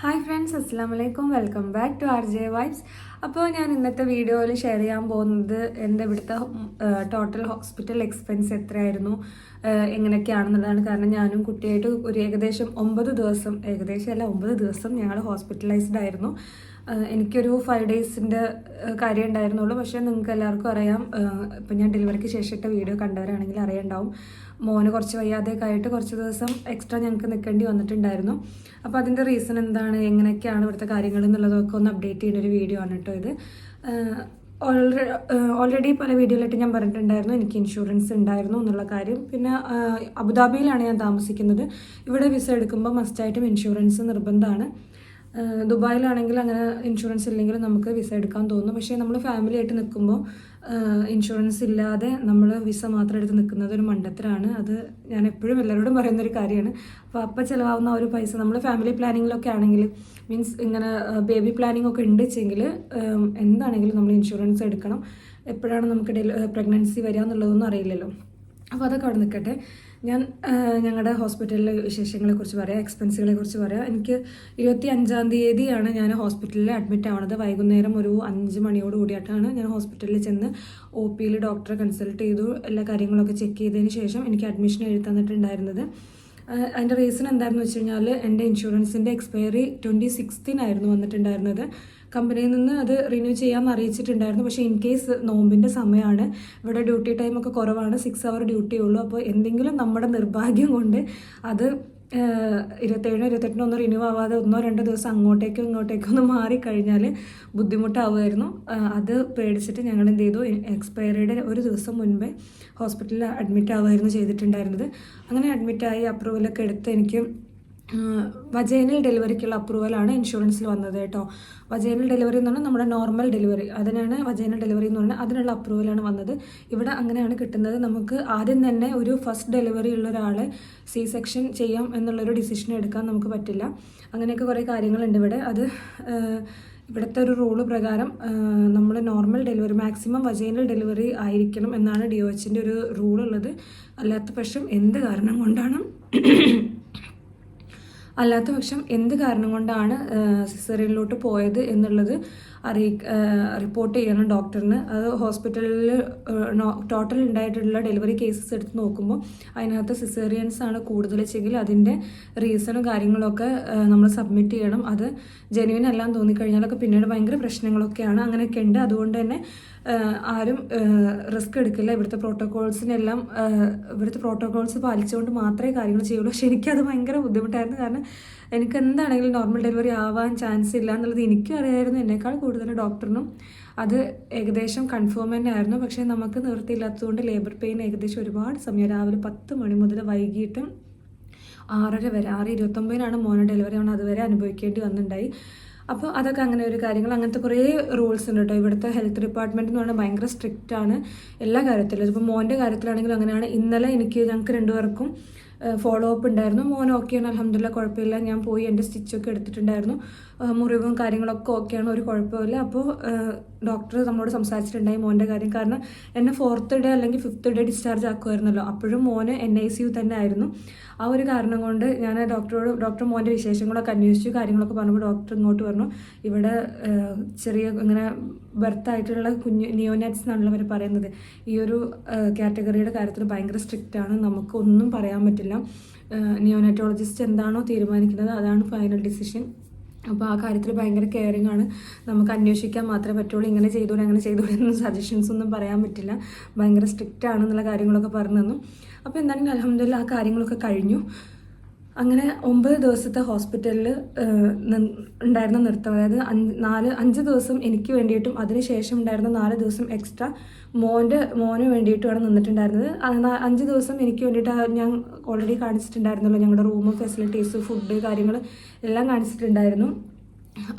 Hi friends അസ്സാം വലൈക്കും welcome back to R J vibes അപ്പോൾ ഞാൻ ഇന്നത്തെ വീഡിയോയിൽ ഷെയർ ചെയ്യാൻ പോകുന്നത് എന്റെ ഇവിടുത്തെ ടോട്ടൽ ഹോസ്പിറ്റൽ എക്സ്പെൻസ് എത്രയായിരുന്നു എങ്ങനെയൊക്കെയാണെന്നുള്ളതാണ്. കാരണം ഞാനും കുട്ടിയായിട്ട് ഒരു ഏകദേശം ഒമ്പത് ദിവസം ഏകദേശം അല്ല ഒമ്പത് ദിവസം ഞങ്ങൾ ഹോസ്പിറ്റലൈസ്ഡ് ആയിരുന്നു. എനിക്കൊരു ഫൈവ് ഡേയ്സിന്റെ കാര്യം ഉണ്ടായിരുന്നുള്ളൂ. പക്ഷേ നിങ്ങൾക്ക് എല്ലാവർക്കും അറിയാം ഇപ്പം ഞാൻ ഡെലിവറിക്ക് ശേഷം ഇട്ട വീഡിയോ കണ്ടവരാണെങ്കിൽ അറിയണ്ടാവും. മോന് കുറച്ച് വയ്യാതെയൊക്കെ ആയിട്ട് കുറച്ച് ദിവസം എക്സ്ട്രാ ഞങ്ങൾക്ക് നിൽക്കേണ്ടി വന്നിട്ടുണ്ടായിരുന്നു. അപ്പോൾ അതിന്റെ റീസൺ എന്താണ് എങ്ങനെയൊക്കെയാണ് ഇവിടുത്തെ കാര്യങ്ങൾ എന്നുള്ളതൊക്കെ ഒന്ന് അപ്ഡേറ്റ് ചെയ്യുന്ന ഒരു വീഡിയോ ആണ് കേട്ടോ ഇത്. ഓൾറെഡി പല വീഡിയോയിലായിട്ട് ഞാൻ പറഞ്ഞിട്ടുണ്ടായിരുന്നു എനിക്ക് ഇൻഷുറൻസ് ഉണ്ടായിരുന്നു എന്നുള്ള കാര്യം. പിന്നെ അബുദാബിയിലാണ് ഞാൻ താമസിക്കുന്നത്. ഇവിടെ വിസ എടുക്കുമ്പോൾ മസ്റ്റായിട്ടും ഇൻഷുറൻസ് നിർബന്ധമാണ്. ദുബായിലാണെങ്കിൽ അങ്ങനെ ഇൻഷുറൻസ് ഇല്ലെങ്കിൽ നമുക്ക് വിസ എടുക്കാൻ തോന്നും. പക്ഷേ നമ്മൾ ഫാമിലി ആയിട്ട് നിൽക്കുമ്പോൾ ഇൻഷുറൻസ് ഇല്ലാതെ നമ്മൾ വിസ മാത്രം എടുത്ത് നിൽക്കുന്നത് ഒരു മണ്ടത്തരാണ്. അത് ഞാൻ എപ്പോഴും എല്ലാവരോടും പറയുന്ന ഒരു കാര്യമാണ്. അപ്പോൾ അപ്പം ചിലവാകുന്ന ഒരു പൈസ നമ്മൾ ഫാമിലി പ്ലാനിങ്ങിലൊക്കെ ആണെങ്കിൽ മീൻസ് ഇങ്ങനെ ബേബി പ്ലാനിങ് ഒക്കെ ഉണ്ട് വെച്ചെങ്കിൽ എന്താണെങ്കിലും നമ്മൾ ഇൻഷുറൻസ് എടുക്കണം. എപ്പോഴാണ് നമുക്ക് പ്രഗ്നൻസി വരിക എന്നുള്ളതൊന്നും അറിയില്ലല്ലോ. അപ്പോൾ അതൊക്കെ അവിടെ നിൽക്കട്ടെ. ഞാൻ ഞങ്ങളുടെ ഹോസ്പിറ്റലിലെ വിശേഷങ്ങളെ കുറിച്ച് പറയാം എക്സ്പെൻസുകളെ കുറിച്ച് പറയാം. എനിക്ക് ഇരുപത്തി അഞ്ചാം തീയതിയാണ് ഞാൻ ഹോസ്പിറ്റലിൽ അഡ്മിറ്റ് ആവണത്. വൈകുന്നേരം ഒരു അഞ്ച് മണിയോട് കൂടിയിട്ടാണ് ഞാൻ ഹോസ്പിറ്റലിൽ ചെന്ന് ഒ പിയിൽ ഡോക്ടറെ കൺസൾട്ട് ചെയ്തു. എല്ലാ കാര്യങ്ങളൊക്കെ ചെക്ക് ചെയ്തതിന് ശേഷം എനിക്ക് അഡ്മിഷൻ എഴുതി തന്നിട്ടുണ്ടായിരുന്നത്. ആഹ് അതിന്റെ റീസൺ എന്താണെന്ന് വെച്ച് കഴിഞ്ഞാൽ എന്റെ ഇൻഷുറൻസിന്റെ എക്സ്പയറി ട്വന്റി സിക്സ്തീനായിരുന്നു വന്നിട്ടുണ്ടായിരുന്നത്. കമ്പനിയിൽ നിന്ന് അത് റിന്യൂ ചെയ്യാമെന്ന് അറിയിച്ചിട്ടുണ്ടായിരുന്നു. പക്ഷേ ഇൻ കേസ് നോമ്പിന്റെ സമയമാണ് ഇവിടെ ഡ്യൂട്ടി ടൈമൊക്കെ കുറവാണ് സിക്സ് അവർ ഡ്യൂട്ടി ഉള്ളൂ. അപ്പോൾ എന്തെങ്കിലും നമ്മുടെ നിർഭാഗ്യം കൊണ്ട് അത് ഇരുപത്തേഴിനോ ഇരുപത്തെട്ടിനോ ഒന്നും റിന്യൂ ആവാതെ ഒന്നോ രണ്ടോ ദിവസം അങ്ങോട്ടേക്കോ ഇങ്ങോട്ടേക്കോ ഒന്ന് മാറിക്കഴിഞ്ഞാൽ ബുദ്ധിമുട്ടാവുമായിരുന്നു. അത് പേടിച്ചിട്ട് ഞങ്ങൾ എന്ത് ചെയ്തു എക്സ്പയറിയുടെ ഒരു ദിവസം മുൻപേ ഹോസ്പിറ്റലിൽ അഡ്മിറ്റ് ആവുമായിരുന്നു ചെയ്തിട്ടുണ്ടായിരുന്നത്. അങ്ങനെ അഡ്മിറ്റായി അപ്രൂവലൊക്കെ എടുത്ത് എനിക്ക് വജൈനൽ ഡെലിവറിക്കുള്ള അപ്രൂവലാണ് ഇൻഷുറൻസിൽ വന്നത് കേട്ടോ. വജേനൽ ഡെലിവറി എന്ന് പറഞ്ഞാൽ നമ്മുടെ നോർമൽ ഡെലിവറി. അതിനാണ് വജേനൽ ഡെലിവറി എന്ന് പറഞ്ഞാൽ അതിനുള്ള അപ്രൂവലാണ് വന്നത്. ഇവിടെ അങ്ങനെയാണ് കിട്ടുന്നത്. നമുക്ക് ആദ്യം തന്നെ ഒരു ഫസ്റ്റ് ഡെലിവറി ഉള്ള ഒരാളെ സി സെക്ഷൻ ചെയ്യാം എന്നുള്ളൊരു ഡിസിഷൻ എടുക്കാൻ നമുക്ക് പറ്റില്ല. അങ്ങനെയൊക്കെ കുറേ കാര്യങ്ങളുണ്ട് ഇവിടെ. അത് ഇവിടുത്തെ ഒരു റൂൾ പ്രകാരം നമ്മൾ normal delivery maximum vaginal delivery ആയിരിക്കണം എന്നാണ് ഡി ഒ എച്ചിന്റെ ഒരു റൂൾ ഉള്ളത്. അല്ലാത്ത പക്ഷം എന്ത് കാരണം കൊണ്ടാണ് അല്ലാത്ത പക്ഷം എന്ത് കാരണം കൊണ്ടാണ് സിസേറിയനിലോട്ട് പോയത് എന്നുള്ളത് അറിയി റിപ്പോർട്ട് ചെയ്യണം ഡോക്ടറിന് അത് ഹോസ്പിറ്റലിൽ ടോട്ടൽ ഉണ്ടായിട്ടുള്ള ഡെലിവറി കേസസ് എടുത്ത് നോക്കുമ്പോൾ അതിനകത്ത് സിസേറിയൻസ് ആണ് കൂടുതൽ വെച്ചെങ്കിൽ അതിന്റെ റീസണും കാര്യങ്ങളൊക്കെ നമ്മൾ സബ്മിറ്റ് ചെയ്യണം. അത് ജെനുവിൻ എല്ലാം തോന്നിക്കഴിഞ്ഞാലൊക്കെ പിന്നീട് ഭയങ്കര പ്രശ്നങ്ങളൊക്കെയാണ്. അങ്ങനെയൊക്കെ ഉണ്ട് അതുകൊണ്ട് തന്നെ ആരും റിസ്ക് എടുക്കില്ല. ഇവിടുത്തെ പ്രോട്ടോകോൾസിനെല്ലാം ഇവിടുത്തെ പ്രോട്ടോകോൾസ് പാലിച്ചുകൊണ്ട് മാത്രമേ കാര്യങ്ങൾ ചെയ്യുള്ളൂ. പക്ഷെ എനിക്കത് ഭയങ്കര ബുദ്ധിമുട്ടായിരുന്നു. കാരണം എനിക്ക് എന്താണെങ്കിലും നോർമൽ ഡെലിവറി ആവാൻ ചാൻസ് ഇല്ല എന്നുള്ളത് എനിക്കും അറിയായിരുന്നു. എന്നേക്കാൾ കൂടുതൽ ഡോക്ടറിനും അത് ഏകദേശം കൺഫേം തന്നെ ആയിരുന്നു പക്ഷേ നമുക്ക് നിവൃത്തിയില്ലാത്തതുകൊണ്ട് ലേബർ പെയിൻ ഏകദേശം ഒരുപാട് സമയം രാവിലെ പത്ത് മണി മുതൽ വൈകിട്ട് ആറര വരെ ആറ് ഇരുപത്തൊമ്പതിനാണ് മോനെ ഡെലിവറി ആണ് അതുവരെ അനുഭവിക്കേണ്ടി വന്നിട്ടുണ്ടായി അപ്പോൾ അതൊക്കെ അങ്ങനെ ഒരു കാര്യങ്ങൾ അങ്ങനത്തെ കുറേ റൂൾസ് ഉണ്ട് കേട്ടോ ഇവിടുത്തെ ഹെൽത്ത് ഡിപ്പാർട്ട്മെന്റ് എന്ന് പറഞ്ഞാൽ ഭയങ്കര സ്ട്രിക്റ്റ് ആണ് എല്ലാ കാര്യത്തിലും. ഇപ്പോൾ മോന്റെ കാര്യത്തിലാണെങ്കിലും അങ്ങനെയാണ്. ഇന്നലെ എനിക്ക് ഞങ്ങൾക്ക് രണ്ടുപേർക്കും ഫോളോ അപ്പ് ഉണ്ടായിരുന്നു. മോൻ ഓക്കെയാണ് അലഹമില്ല കുഴപ്പമില്ല. ഞാൻ പോയി എന്റെ സ്റ്റിച്ചൊക്കെ എടുത്തിട്ടുണ്ടായിരുന്നു. മുറിവും കാര്യങ്ങളൊക്കെ ഓക്കെയാണ് ഒരു കുഴപ്പമില്ല. അപ്പോൾ ഡോക്ടർ നമ്മളോട് സംസാരിച്ചിട്ടുണ്ടായി മോന്റെ കാര്യം. കാരണം എന്നെ ഫോർത്ത് ഡേ അല്ലെങ്കിൽ ഫിഫ്ത്ത് ഡേ ഡിസ്ചാർജ് ആക്കുമായിരുന്നല്ലോ. അപ്പോഴും മോന് എൻ ഐ സി യു തന്നെ ആയിരുന്നു. ആ ഒരു കാരണം കൊണ്ട് ഞാൻ ഡോക്ടറോട് ഡോക്ടർ മോന്റെ വിശേഷങ്ങളൊക്കെ അന്വേഷിച്ചു കാര്യങ്ങളൊക്കെ പറഞ്ഞപ്പോൾ ഡോക്ടർ ഇങ്ങോട്ട് പറഞ്ഞു ഇവിടെ ചെറിയ ഇങ്ങനെ ബർത്ത് ആയിട്ടുള്ള കുഞ്ഞ് നിയോനാറ്റ്സ് എന്നാണല്ലോ അവർ പറയുന്നത്. ഈ ഒരു കാറ്റഗറിയുടെ കാര്യത്തിൽ ഭയങ്കര സ്ട്രിക്റ്റ് ആണ്. നമുക്ക് ഒന്നും പറയാൻ പറ്റില്ല. നിയോനാറ്റോളജിസ്റ്റ് എന്താണോ തീരുമാനിക്കുന്നത് അതാണ് ഫൈനൽ ഡിസിഷൻ അപ്പോൾ ആ കാര്യത്തിൽ ഭയങ്കര കെയറിങ് ആണ്. നമുക്ക് അന്വേഷിക്കാൻ മാത്രമേ പറ്റുള്ളൂ. ഇങ്ങനെ ചെയ്തോളൂ അങ്ങനെ ചെയ്തോളൂ എന്നും സജഷൻസ് ഒന്നും പറയാൻ പറ്റില്ല. ഭയങ്കര സ്ട്രിക്റ്റ് ആണെന്നുള്ള കാര്യങ്ങളൊക്കെ പറഞ്ഞു തന്നു. അപ്പോൾ എന്തായാലും അലഹമ്മദില്ല ആ കാര്യങ്ങളൊക്കെ കഴിഞ്ഞു. അങ്ങനെ ഒമ്പത് ദിവസത്തെ ഹോസ്പിറ്റലിൽ ഉണ്ടായിരുന്ന നൃത്തം. അതായത് നാല് അഞ്ച് ദിവസം എനിക്ക് വേണ്ടിയിട്ടും അതിനുശേഷം ഉണ്ടായിരുന്ന നാല് ദിവസം എക്സ്ട്രാ മോന്റെ മോന് വേണ്ടിയിട്ടുമാണ് നിന്നിട്ടുണ്ടായിരുന്നത്. അഞ്ച് ദിവസം എനിക്ക് വേണ്ടിയിട്ട് ഞാൻ ഓൾറെഡി കാണിച്ചിട്ടുണ്ടായിരുന്നല്ലോ ഞങ്ങളുടെ റൂം ഫെസിലിറ്റീസ് ഫുഡ് കാര്യങ്ങൾ എല്ലാം കാണിച്ചിട്ടുണ്ടായിരുന്നു.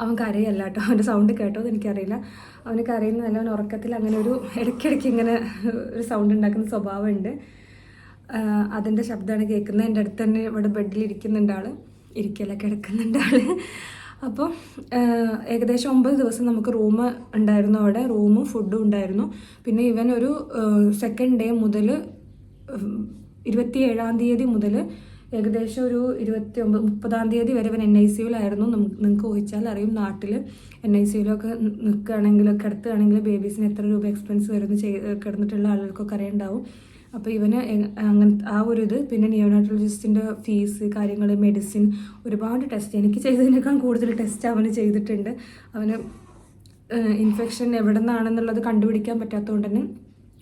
അവൻ കരയല്ല കേട്ടോ. അവന്റെ സൗണ്ട് കേട്ടോ എനിക്കറിയില്ല. അവന് കരയുന്നതല്ല അവൻ ഉറക്കത്തിൽ അങ്ങനെ ഒരു ഇടയ്ക്കിടയ്ക്ക് ഇങ്ങനെ ഒരു സൗണ്ട് ഉണ്ടാക്കുന്ന സ്വഭാവമുണ്ട്. അതിന്റെ ശബ്ദമാണ് കേൾക്കുന്നത്. എന്റെ അടുത്ത് തന്നെ ഇവിടെ ബെഡിൽ ഇരിക്കുന്നുണ്ട് ആൾ ഇരിക്കല കിടക്കുന്നുണ്ട് ആൾ അപ്പോൾ ഏകദേശം ഒമ്പത് ദിവസം നമുക്ക് റൂം ഉണ്ടായിരുന്നു അവിടെ. റൂമും ഫുഡും ഉണ്ടായിരുന്നു. പിന്നെ ഇവൻ ഒരു സെക്കൻഡ് ഡേ മുതൽ ഇരുപത്തി ഏഴാം തീയതി മുതൽ ഏകദേശം ഒരു ഇരുപത്തി ഒമ്പത് മുപ്പതാം തീയതി വരെ ഇവൻ എൻ ഐ സിയിലായിരുന്നു നിങ്ങൾക്ക് ഊഹിച്ചാൽ അറിയും. നാട്ടിൽ എൻ ഐ സിയിലൊക്കെ നിൽക്കുകയാണെങ്കിലോ കിടത്തുകയാണെങ്കിൽ ബേബീസിന് എത്ര രൂപ എക്സ്പെൻസ് വരുന്നു ചെയ് കിടന്നിട്ടുള്ള ആളുകൾക്കൊക്കെ അറിയുണ്ടാവും. അപ്പോൾ ഇവന് അങ്ങനെ ആ ഒരു ഇത് പിന്നെ നിയോണാട്രോളജിസ്റ്റിന്റെ ഫീസ് കാര്യങ്ങൾ മെഡിസിൻ ഒരുപാട് ടെസ്റ്റ് എനിക്ക് ചെയ്തതിനേക്കാൾ കൂടുതൽ ടെസ്റ്റ് അവന് ചെയ്തിട്ടുണ്ട്. അവന് ഇൻഫെക്ഷൻ എവിടെ നിന്നാണെന്നുള്ളത് കണ്ടുപിടിക്കാൻ പറ്റാത്തതുകൊണ്ട് തന്നെ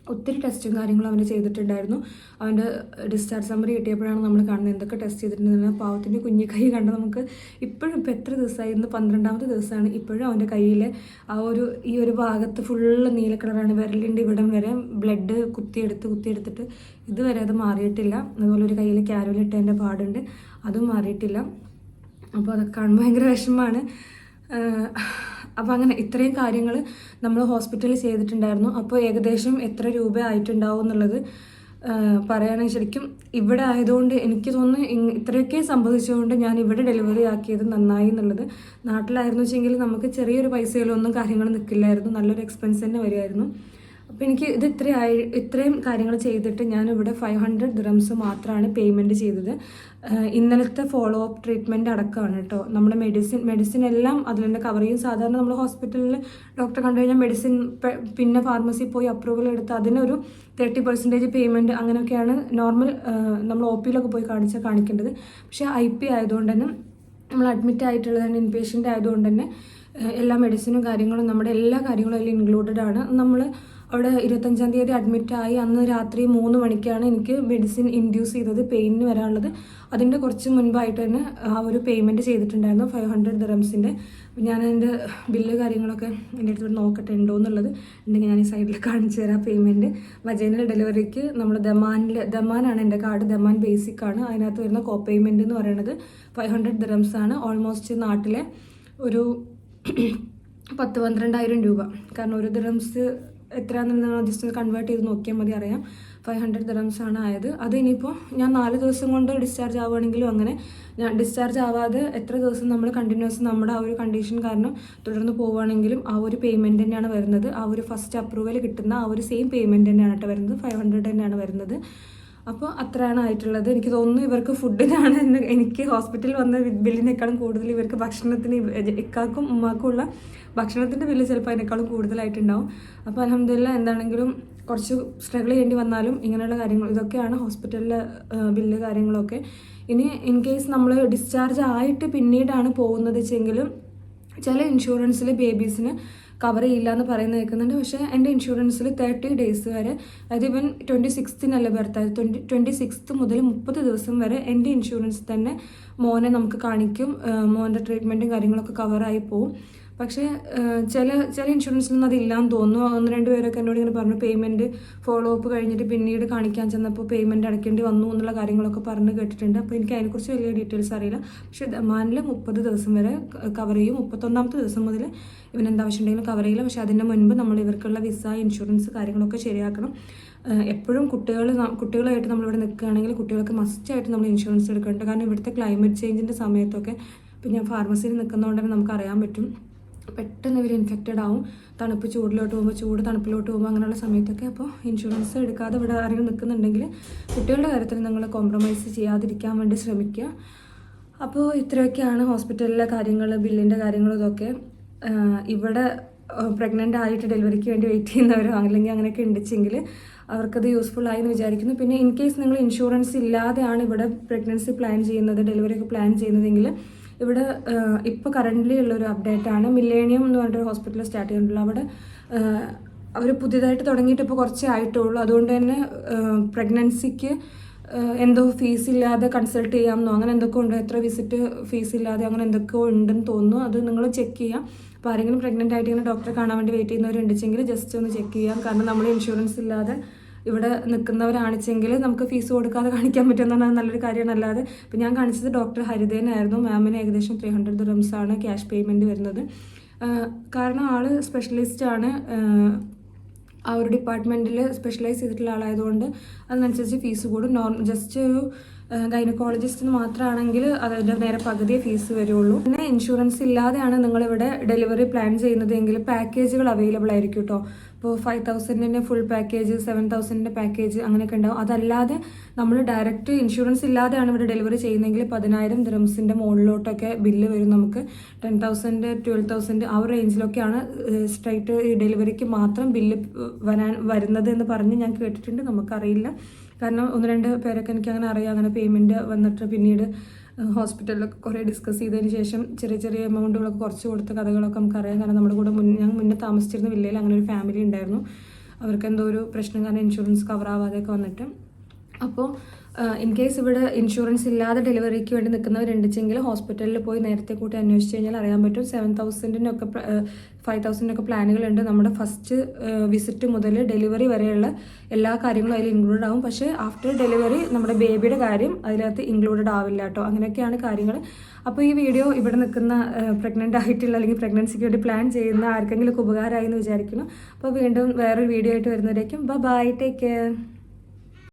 ഒത്തിരി ടെസ്റ്റും കാര്യങ്ങളും അവന് ചെയ്തിട്ടുണ്ടായിരുന്നു. അവന്റെ ഡിസ്ചാർജ് സമ്മറി കിട്ടിയപ്പോഴാണ് നമ്മൾ കാണുന്നത് എന്തൊക്കെ ടെസ്റ്റ് ചെയ്തിട്ടുണ്ടെന്ന്. പാവത്തിന്റെ കുഞ്ഞു കൈ കണ്ട് നമുക്ക് ഇപ്പോഴും ഇപ്പോൾ എത്ര ദിവസമായി? ഇന്ന് പന്ത്രണ്ടാമത്തെ ദിവസമാണ്. ഇപ്പോഴും അവന്റെ കയ്യിൽ ആ ഒരു ഈ ഒരു ഭാഗത്ത് ഫുള്ള് നീല കളറാണ് വിരലിന്റെ ഇവിടം വരെ ബ്ലഡ് കുത്തിയെടുത്ത് കുത്തിയെടുത്തിട്ട് ഇതുവരെ അത് മാറിയിട്ടില്ല. അതുപോലെ ഒരു കയ്യിൽ ക്യാരോലിട്ടതിന്റെ പാടുണ്ട്. അതും മാറിയിട്ടില്ല. അപ്പോൾ അതൊക്കെ കാണുമ്പോൾ ഭയങ്കര വിഷമമാണ്. അപ്പോൾ അങ്ങനെ ഇത്രയും കാര്യങ്ങൾ നമ്മൾ ഹോസ്പിറ്റലിൽ ചെയ്തിട്ടുണ്ടായിരുന്നു. അപ്പോൾ ഏകദേശം എത്ര രൂപ ആയിട്ടുണ്ടാവും എന്നുള്ളത് പറയുകയാണെങ്കിൽ ശരിക്കും. ഇവിടെ ആയതുകൊണ്ട് എനിക്ക് തോന്നുന്നു ഇത്രയൊക്കെ സംഭവിച്ചുകൊണ്ട് ഞാൻ ഇവിടെ ഡെലിവറി ആക്കിയത് നന്നായി എന്നുള്ളത്. നാട്ടിലായിരുന്നു വെച്ചെങ്കിൽ നമുക്ക് ചെറിയൊരു പൈസയിലൊന്നും കാര്യങ്ങൾ നിൽക്കില്ലായിരുന്നു നല്ലൊരു എക്സ്പെൻസ് തന്നെ വരുമായിരുന്നു അപ്പോൾ എനിക്ക് ഇത് ഇത്രയായി ഇത്രയും കാര്യങ്ങൾ ചെയ്തിട്ട് ഞാൻ ഇവിടെ ഫൈവ് ഹൺഡ്രഡ് ഗ്രംസ് മാത്രമാണ് പേയ്മെന്റ് ചെയ്തത് ഇന്നലത്തെ ഫോളോ അപ്പ് ട്രീറ്റ്മെന്റ് അടക്കമാണ് കേട്ടോ നമ്മുടെ മെഡിസിൻ മെഡിസിൻ എല്ലാം അതിൽ തന്നെ കവർ ചെയ്യും. സാധാരണ നമ്മൾ ഹോസ്പിറ്റലിൽ ഡോക്ടറെ കണ്ടു കഴിഞ്ഞാൽ മെഡിസിൻ പിന്നെ ഫാർമസി പോയി അപ്രൂവൽ എടുത്ത് അതിനൊരു തേർട്ടി പെർസെന്റേജ് പേയ്മെന്റ് അങ്ങനെയൊക്കെയാണ് നോർമൽ നമ്മൾ ഒ പിയിലൊക്കെ പോയി കാണിച്ചാൽ കാണിക്കേണ്ടത്. പക്ഷേ ഐ പി ആയതുകൊണ്ട് തന്നെ നമ്മൾ അഡ്മിറ്റ് ആയിട്ടുള്ളത് തന്നെ ഇൻപേഷ്യന്റ് ആയതുകൊണ്ട് തന്നെ എല്ലാ മെഡിസിനും കാര്യങ്ങളും നമ്മുടെ എല്ലാ കാര്യങ്ങളും അതിൽ ഇൻക്ലൂഡഡ് ആണ്. നമ്മൾ അവിടെ ഇരുപത്തഞ്ചാം തീയതി അഡ്മിറ്റായി അന്ന് രാത്രി മൂന്ന് മണിക്കാണ് എനിക്ക് മെഡിസിൻ ഇൻഡ്യൂസ് ചെയ്തത് പെയിനിന് വരാനുള്ളത്. അതിന്റെ കുറച്ച് മുൻപായിട്ട് തന്നെ ആ ഒരു പേയ്മെന്റ് ചെയ്തിട്ടുണ്ടായിരുന്നു ഫൈവ് ഹൺഡ്രഡ് ദിറംസിന്റെ ഞാൻ എന്റെ ബില്ല് കാര്യങ്ങളൊക്കെ എന്റെ അടുത്ത് നോക്കട്ടെ ഉണ്ടോ എന്നുള്ളത് ഉണ്ടെങ്കിൽ ഞാൻ ഈ സൈഡിൽ കാണിച്ചു തരാം. പേയ്മെന്റ് വജൈനൽ ഡെലിവറിക്ക് നമ്മൾ ദമാനിൽ ദമാനാണ് എന്റെ കാർഡ് ദമാൻ ബേസിക് ആണ്. അതിനകത്ത് വരുന്ന കോ പേയ്മെന്റ് എന്ന് പറയുന്നത് ഫൈവ് ഹൺഡ്രഡ് ദിറംസ് ആണ്. ഓൾമോസ്റ്റ് നാട്ടിലെ ഒരു പത്ത് പന്ത്രണ്ടായിരം രൂപ. കാരണം ഒരു ദിറംസ് എത്രയാണെന്ന് ജസ്റ്റ് കൺവേർട്ട് ചെയ്ത് നോക്കിയാൽ മതി അറിയാം. ഫൈവ് ഹൺഡ്രഡ് ദിറംസ് ആണ് ആയത്. അത് ഇനിയിപ്പോൾ ഞാൻ നാല് ദിവസം കൊണ്ട് ഡിസ്ചാർജ് ആവുകയാണെങ്കിലും അങ്ങനെ ഞാൻ ഡിസ്ചാർജ് ആവാതെ എത്ര ദിവസം നമ്മൾ കണ്ടിന്യൂസ് നമ്മുടെ ആ ഒരു കണ്ടീഷൻ കാരണം തുടർന്ന് പോവുകയാണെങ്കിലും ആ ഒരു പേയ്മെന്റ് തന്നെയാണ് വരുന്നത്. ആ ഒരു ഫസ്റ്റ് അപ്രൂവൽ കിട്ടുന്ന ആ ഒരു സെയിം പേയ്മെന്റ് തന്നെയാണ് കേട്ടോ വരുന്നത്. ഫൈവ് ഹൺഡ്രഡ് തന്നെയാണ് വരുന്നത്. അപ്പോൾ അത്രയാണ് ആയിട്ടുള്ളത്. എനിക്ക് തോന്നുന്നു ഇവർക്ക് ഫുഡിനാണ് എനിക്ക് ഹോസ്പിറ്റലിൽ വന്ന ബില്ലിനേക്കാളും കൂടുതൽ ഇവർക്ക് ഭക്ഷണത്തിന് ഇക്കാക്കും ഉമ്മാക്കും ഉള്ള ഭക്ഷണത്തിന്റെ ബില്ല് ചിലപ്പോൾ അതിനേക്കാളും കൂടുതലായിട്ടുണ്ടാവും. അപ്പോൾ അലഹമില്ല എന്താണെങ്കിലും കുറച്ച് സ്ട്രഗിൾ ചെയ്യേണ്ടി വന്നാലും ഇങ്ങനെയുള്ള കാര്യങ്ങൾ ഇതൊക്കെയാണ് ഹോസ്പിറ്റലിലെ ബില്ല് കാര്യങ്ങളൊക്കെ. ഇനി ഇൻ കേസ് നമ്മൾ ഡിസ്ചാർജ് ആയിട്ട് പിന്നീടാണ് പോകുന്നത് വെച്ചെങ്കിലും ചില ഇൻഷുറൻസിൽ ബേബീസിന് കവർ ചെയ്യില്ല എന്ന് പറയുന്നത് കേൾക്കുന്നുണ്ട്. പക്ഷേ എന്റെ ഇൻഷുറൻസിൽ തേർട്ടി ഡേയ്സ് വരെ അതായത് ഇവൻ ട്വന്റി സിക്സ്തിനല്ലേ ബർത്ത് ട്വന്റി ട്വന്റി സിക്സ്ത് മുതൽ മുപ്പത് ദിവസം വരെ എന്റെ ഇൻഷുറൻസ് തന്നെ മോനെ നമുക്ക് കാണിക്കും. മോന്റെ ട്രീറ്റ്മെന്റും കാര്യങ്ങളൊക്കെ കവറായി പോവും. പക്ഷേ ചില ചില ഇൻഷുറൻസിലൊന്നും അതില്ലാന്ന് തോന്നുന്നു. ഒന്ന് രണ്ട് പേരൊക്കെ എന്നോട് ഇങ്ങനെ പറഞ്ഞു പേയ്മെന്റ് ഫോളോ അപ്പ് കഴിഞ്ഞിട്ട് പിന്നീട് കാണിക്കാൻ ചെന്നപ്പോൾ പേയ്മെന്റ് അടയ്ക്കേണ്ടി വന്നു എന്നുള്ള കാര്യങ്ങളൊക്കെ പറഞ്ഞ് കേട്ടിട്ടുണ്ട്. അപ്പോൾ എനിക്ക് അതിനെക്കുറിച്ച് വലിയ ഡീറ്റെയിൽസ് അറിയില്ല. പക്ഷേ ദമാനിൽ മുപ്പത് ദിവസം വരെ കവർ ചെയ്യും. മുപ്പത്തൊന്നാമത്തെ ദിവസം മുതൽ ആവശ്യമുണ്ടെങ്കിലും കവർ ചെയ്യില്ല. പക്ഷേ അതിന്റെ മുൻപ് നമ്മൾ ഇവർക്കുള്ള വിസ ഇൻഷുറൻസ് കാര്യങ്ങളൊക്കെ ശരിയാക്കണം. എപ്പോഴും കുട്ടികൾ കുട്ടികളായിട്ട് നമ്മളിവിടെ നിൽക്കുകയാണെങ്കിൽ കുട്ടികൾക്ക് മസ്റ്റായിട്ട് നമ്മൾ ഇൻഷുറൻസ് എടുക്കേണ്ടത് കാരണം ഇവിടുത്തെ ക്ലൈമറ്റ് ചേഞ്ചിന്റെ സമയത്തൊക്കെ പിന്നെ ഫാർമസിയിൽ നിൽക്കുന്നതുകൊണ്ട് തന്നെ നമുക്ക് അറിയാൻ പറ്റും. പെട്ടെന്ന് ഇവർ ഇൻഫെക്റ്റഡ് ആവും. തണുപ്പ് ചൂടിലോട്ട് പോകുമ്പോൾ ചൂട് തണുപ്പിലോട്ട് പോകുമ്പോൾ അങ്ങനെയുള്ള സമയത്തൊക്കെ അപ്പോൾ ഇൻഷുറൻസ് എടുക്കാതെ ഇവിടെ ആരെങ്കിലും നിൽക്കുന്നുണ്ടെങ്കിൽ കുട്ടികളുടെ കാര്യത്തിൽ നിങ്ങൾ കോംപ്രമൈസ് ചെയ്യാതിരിക്കാൻ വേണ്ടി ശ്രമിക്കുക. അപ്പോൾ ഇത്രയൊക്കെയാണ് ഹോസ്പിറ്റലിലെ കാര്യങ്ങൾ ബില്ലിന്റെ കാര്യങ്ങളും ഇതൊക്കെ. ഇവിടെ പ്രഗ്നന്റ് ആയിട്ട് ഡെലിവറിക്ക് വേണ്ടി വെയിറ്റ് ചെയ്യുന്നവരോ അല്ലെങ്കിൽ അങ്ങനെയൊക്കെ ഉണ്ടെച്ചെങ്കിൽ അവർക്കത് യൂസ്ഫുൾ ആയി എന്ന് വിചാരിക്കുന്നു. പിന്നെ ഇൻ കേസ് നിങ്ങൾ ഇൻഷുറൻസ് ഇല്ലാതെയാണ് ഇവിടെ പ്രഗ്നൻസി പ്ലാൻ ചെയ്യുന്നത് ഡെലിവറി ഒക്കെ പ്ലാൻ ചെയ്യുന്നതെങ്കിൽ ഇവിടെ ഇപ്പോൾ കറന്റ്ലി ഉള്ളൊരു അപ്ഡേറ്റ് ആണ്. മില്ലേണിയം എന്ന് പറഞ്ഞിട്ടൊരു ഹോസ്പിറ്റൽ സ്റ്റാർട്ട് ചെയ്തിട്ടുള്ളൂ അവിടെ അവർ പുതിയതായിട്ട് തുടങ്ങിയിട്ട് ഇപ്പോൾ കുറച്ചേ ആയിട്ടുള്ളൂ. അതുകൊണ്ട് തന്നെ പ്രഗ്നൻസിക്ക് എന്തോ ഫീസ് ഇല്ലാതെ കൺസൾട്ട് ചെയ്യാമെന്നോ അങ്ങനെ എന്തൊക്കെ ഉണ്ടോ എത്ര വിസിറ്റ് ഫീസ് ഇല്ലാതെ അങ്ങനെ എന്തൊക്കെ ഉണ്ടെന്ന് തോന്നുന്നു അത് നിങ്ങൾ ചെക്ക് ചെയ്യാം. അപ്പോൾ ആരെങ്കിലും പ്രഗ്നന്റ് ആയിട്ട് ഇങ്ങനെ ഡോക്ടറെ കാണാൻ വേണ്ടി വെയിറ്റ് ചെയ്യുന്നവരുണ്ടെങ്കിൽ ജസ്റ്റ് ഒന്ന് ചെക്ക് ചെയ്യാം. കാരണം നമ്മൾ ഇൻഷുറൻസ് ഇല്ലാതെ ഇവിടെ നിൽക്കുന്നവരാണിച്ചെങ്കിൽ നമുക്ക് ഫീസ് കൊടുക്കാതെ കാണിക്കാൻ പറ്റുമെന്നാണ് നല്ലൊരു കാര്യമാണ് അല്ലാതെ ഇപ്പം ഞാൻ കാണിച്ചത് ഡോക്ടർ ഹരിതേനായിരുന്നു മാമിന് ഏകദേശം ത്രീ ഹൺഡ്രഡ് റംസ് ആണ് ക്യാഷ് പേയ്മെന്റ് വരുന്നത്. കാരണം ആൾ സ്പെഷ്യലിസ്റ്റ് ആണ്. ആ ഒരു ഡിപ്പാർട്ട്മെന്റിൽ സ്പെഷ്യലൈസ് ചെയ്തിട്ടുള്ള ആളായതുകൊണ്ട് അതിനനുസരിച്ച് ഫീസ് കൂടും. നോർ ജസ്റ്റ് ഒരു ഗൈനക്കോളജിസ്റ്റിന് മാത്രമാണെങ്കിൽ അതിന്റെ നേരെ പകുതിയെ ഫീസ് വരുള്ളൂ. പിന്നെ ഇൻഷുറൻസ് ഇല്ലാതെയാണ് നിങ്ങളിവിടെ ഡെലിവറി പ്ലാൻ ചെയ്യുന്നതെങ്കിൽ പാക്കേജുകൾ അവൈലബിൾ ആയിരിക്കും കേട്ടോ ഇപ്പോൾ ഫൈവ് തൗസൻഡിന്റെ ഫുൾ പാക്കേജ് സെവൻ തൗസൻഡിന്റെ പാക്കേജ് അങ്ങനെയൊക്കെ ഉണ്ടാവും. അതല്ലാതെ നമ്മൾ ഡയറക്റ്റ് ഇൻഷുറൻസ് ഇല്ലാതെയാണ് ഇവിടെ ഡെലിവറി ചെയ്യുന്നതെങ്കിൽ പതിനായിരം ദ്രംസിന്റെ മുകളിലോട്ടൊക്കെ ബില്ല് വരും നമുക്ക്. ടെൻ തൗസൻഡ് ട്വൽവ് തൗസൻഡ് ആ റേഞ്ചിലൊക്കെയാണ് സ്ട്രൈറ്റ് ഈ ഡെലിവറിക്ക് മാത്രം ബില്ല് വരാൻ വരുന്നത് എന്ന് പറഞ്ഞ് ഞാൻ കേട്ടിട്ടുണ്ട്. നമുക്കറിയില്ല. കാരണം ഒന്ന് രണ്ട് പേരൊക്കെ എനിക്ക് അങ്ങനെ അറിയാം. അങ്ങനെ പേയ്മെന്റ് വന്നിട്ട് പിന്നീട് ഹോസ്പിറ്റലിലൊക്കെ കുറേ ഡിസ്കസ് ചെയ്തതിന് ശേഷം ചെറിയ ചെറിയ എമൗണ്ടുകളൊക്കെ കുറച്ച് കൊടുത്ത കഥകളൊക്കെ നമുക്കറിയാം. കാരണം നമ്മുടെ കൂടെ മുന്നേ മുന്നേ താമസിച്ചിരുന്ന വില്ലയിൽ അങ്ങനെ ഒരു ഫാമിലി ഉണ്ടായിരുന്നു. അവർക്ക് എന്തോ ഒരു പ്രശ്നം കാരണം ഇൻഷുറൻസ് കവർ ആവാതെയൊക്കെ വന്നിട്ട് അപ്പോൾ ഇൻ കേസ് ഇവിടെ ഇൻഷുറൻസ് ഇല്ലാതെ ഡെലിവറിക്ക് വേണ്ടി നിൽക്കുന്നവരുണ്ടെങ്കിൽ ഹോസ്പിറ്റലിൽ പോയി നേരത്തെ കൂട്ടി അന്വേഷിച്ച് കഴിഞ്ഞാൽ അറിയാൻ പറ്റും. സെവൻ തൗസൻഡിനൊക്കെ ഫൈവ് തൗസൻഡിനൊക്കെ പ്ലാനുകളുണ്ട് നമ്മുടെ ഫസ്റ്റ് വിസിറ്റ് മുതൽ ഡെലിവറി വരെയുള്ള എല്ലാ കാര്യങ്ങളും അതിൽ ഇൻക്ലൂഡഡ് ആവും. പക്ഷേ ആഫ്റ്റർ ഡെലിവറി നമ്മുടെ ബേബിയുടെ കാര്യം അതിനകത്ത് ഇൻക്ലൂഡഡ് ആവില്ല കേട്ടോ. അങ്ങനെയൊക്കെയാണ് കാര്യങ്ങൾ അപ്പോൾ ഈ വീഡിയോ ഇവിടെ നിൽക്കുന്ന പ്രഗ്നന്റ് ആയിട്ടുള്ള അല്ലെങ്കിൽ പ്രഗ്നൻസിക്ക് വേണ്ടി പ്ലാൻ ചെയ്യുന്ന ആർക്കെങ്കിലും ഉപകാരമായി എന്ന് വിചാരിക്കുന്നു. അപ്പോൾ വീണ്ടും വേറൊരു വീഡിയോ ആയിട്ട് വരുന്നവരേക്കും. Bye take care